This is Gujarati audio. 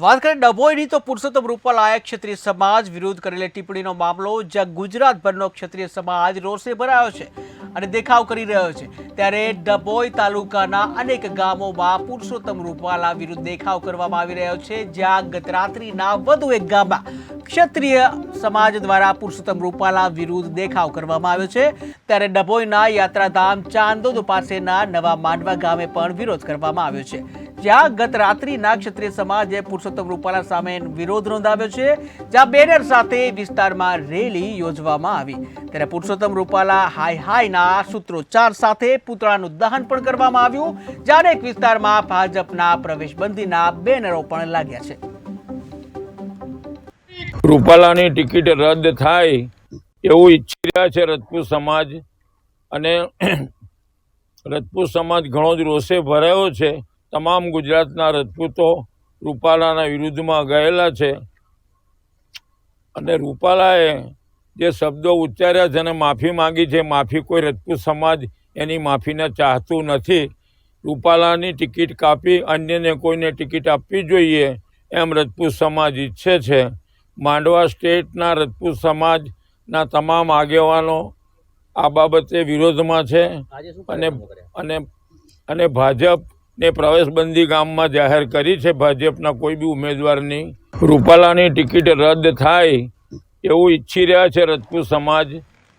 વાત કરીએ ડભોઈની, તો પુરુષોત્તમ રૂપાલાએ ક્ષત્રિય સમાજ વિરુદ્ધ કરેલી ટિપ્પણીનો મામલો જ્યાં ગુજરાતભરનો ક્ષત્રિય સમાજ રોષે ભરાયો છે અને દેખાવ કરી રહ્યો છે. ત્યારે ડભોઈ તાલુકાના અનેક ગામોમાં પુરુષોત્તમ રૂપાલા વિરુદ્ધ દેખાવ કરવામાં આવી રહ્યો છે. જ્યાં ગતરાત્રિના વધુ એક ગામમાં ક્ષત્રિય સમાજ દ્વારા પુરુષોત્તમ રૂપાલા વિરુદ્ધ દેખાવ કરવામાં આવ્યો છે. ત્યારે ડભોઈના યાત્રાધામ ચાંદોદ પાસેના નવા માંડવા ગામે પણ વિરોધ કરવામાં આવ્યો છે. જ્યાં ગત રાત્રિના નાગક્ષત્રિય સમાજે પુરુષોત્તમ રૂપાલા સામે વિરોધ નોંધાવ્યો છે, જ્યાં બેનર સાથે વિસ્તારમાં રેલી યોજવામાં આવી. ત્યારે પુરુષોત્તમ રૂપાલા હાય હાયના સૂત્રોચ્ચાર સાથે પુતળાનું દહન પણ કરવામાં આવ્યું જ્યારે એક વિસ્તારમાં ભાજપના પ્રવેશબંધીના બેનરો પણ લાગ્યા છે. રૂપાલાની ટિકિટ રદ થાય એવું ઈચ્છી રહ્યા છે રજપૂત સમાજ. અને રજપૂત સમાજ ઘણો જ રોષે ભરાયો છે. તમામ ગુજરાતના રજપૂતો રૂપાલાના વિરુદ્ધમાં ગયેલા છે. અને રૂપાલાએ જે શબ્દો ઉચ્ચાર્યા છે અને માફી માંગી છે માફી કોઈ રજપૂત સમાજ એની માફીને ચાહતું નથી. રૂપાલાની ટિકિટ કાપી અન્યને કોઈને ટિકિટ આપવી જોઈએ એમ રજપૂત સમાજ ઈચ્છે છે. માંડવા સ્ટેટના રજપૂત સમાજના તમામ આગેવાનો આ બાબતે વિરોધમાં છે અને અને અને ભાજપને પ્રવેશબંધી ગામમાં જાહેર કરી છે. ભાજપના કોઈ બી ઉમેદવારની રૂપાલાની ટિકિટ રદ થાય એવું ઈચ્છી રહ્યા છે. રજપૂત સમાજ